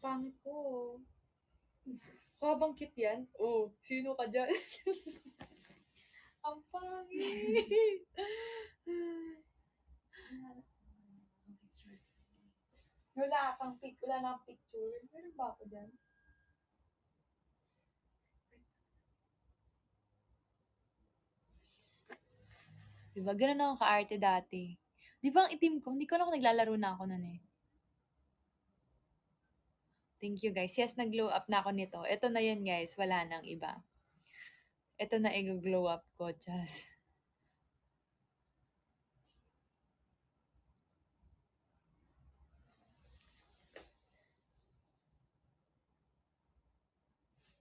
Pangit ko. Kabangkit yan? Oh, sino ka dyan? Ang pangit. wala kang pic, wala na picture. Meron ba ako dyan? Diba? Ganun ako ka-arte dati. Di ba ang itim ko? Hindi ko alam kung naglalaro na ako nun eh. Thank you guys. Yes, nag-glow up na ako nito. Ito na yun guys. Wala nang iba. Ito na i-glow up ko. Just.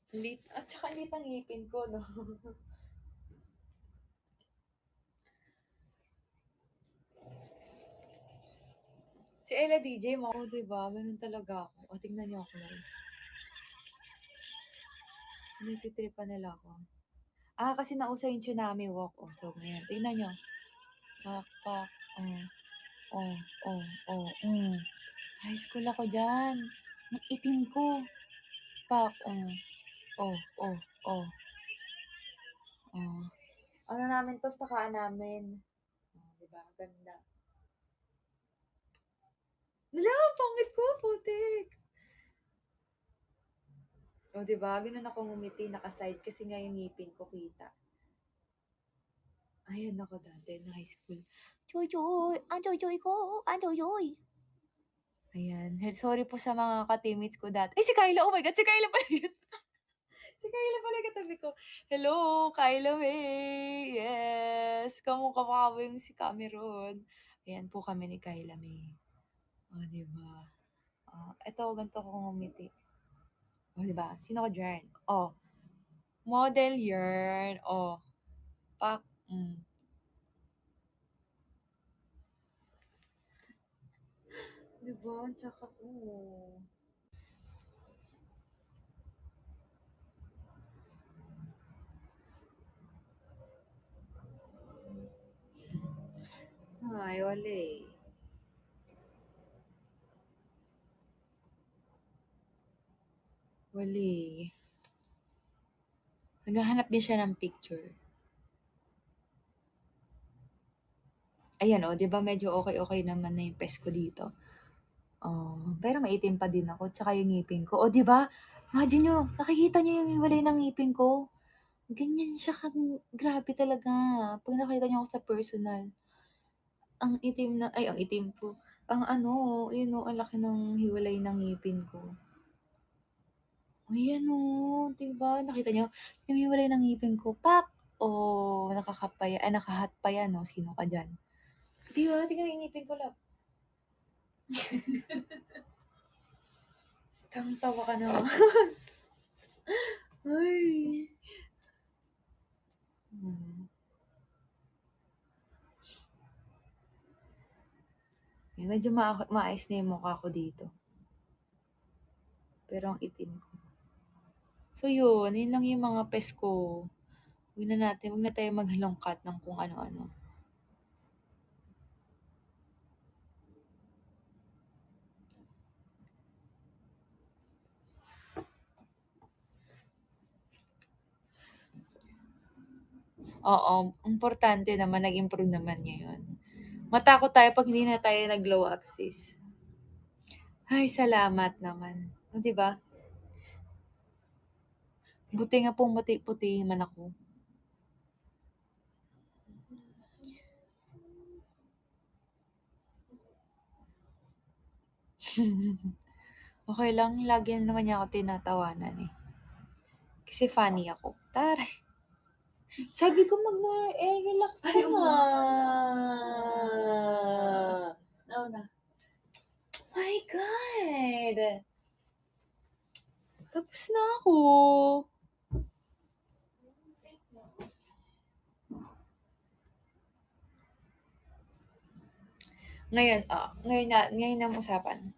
Lit. At saka lit ang ngipin ko, no? Si Ella DJ mo, oh, diba? Ganun talaga ako. O, tingnan niyo ako, guys. Nagtitripan nila ako. Ah, kasi nausa yung tsunami walk. Oh, so, ngayon. Tingnan niyo. Pak, pak. Oh, oh, oh, oh, mm. High school ako dyan. Ang itim ko. Pak, oh. Oh, oh, oh. Oh. Ano namin to, takaan namin. Oh, diba? Ganda. Wala, pangit ko, putik. O, oh, diba? Ganun ako ngumiti, nakaside kasi nga yung ngipin ko kita. Ayan ako dati, na high school. Joy, joy! Ang joy, joy ko! Ang joy, joy! Ayan. Sorry po sa mga ka-teammates ko dati. Ay, si Kyla! Oh my God, si Kyla pala yun. si Kyla pala yung katabi ko. Hello, Kyla May! Yes! Kamukha pa yung si Cameron. Ayan po kami ni Kyla May. Oh, diba? Oh, eto, ganito ako ngumiti. Oh, diba? Sino ka dyan? Oh, model yarn. Oh, pak. Mm. Diba? Tsaka ko. Ay, wala eh. Wali. Naghahanap din siya ng picture. Ayan oh, di ba medyo okay-okay naman na yung pes ko dito. Oh, pero maitim pa din ako, tsaka yung ngipin ko. Oh, di ba? Imagine nyo, nakikita nyo yung hiwalay ng ngipin ko. Ganyan siya, kag- grabe talaga. Pag nakita nyo ako sa personal, ang itim na, ay, ang itim po. Ang ano, yun o, ang laki ng hiwalay ng ngipin ko. Ayan o, di? Nakita nyo, yung hiwalay ng ngipin ko, pak! O, nakakapaya, ay, nakahat pa yan, no? Sino ka dyan? Di ba? Tingnan yung ngipin ko lang. Tang-tawa ka naman. Ay. Hmm. Medyo ma- maayos na yung mukha ko dito. Pero ang itim ko. So yun, yun lang yung mga pes ko. Huwag na natin, huwag na tayo maghalongkat ng kung ano-ano. Oo, importante naman nag-improve naman ngayon. Matakot tayo 'pag hindi na tayo nag-glow up, sis. Ay, salamat naman. Oh, 'di ba? Buti nga pong puti-puti man ako. Okay lang, lagi naman niya ako tinatawanan, eh. Kasi funny ako. Taray. Sabi ko mag na eh, relax ka Ayaw na. Nauna. My God! Tapos na ako. Ngayon, ah, ngayon na, ngayon na usapan.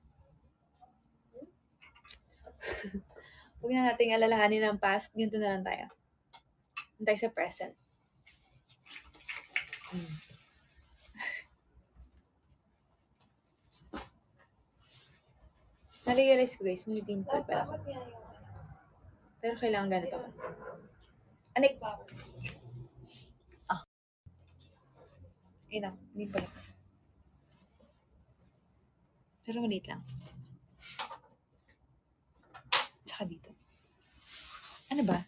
Huwag na nating alalahanin ng past, ganito na lang tayo. Tayo sa present. Mm. Na-realize ko guys, may dimple ako. Pero kailangan ganito ako. Anik! Ah. Ayun na, dimple ako. Pero maliit lang. Tsaka dito. Ano ba?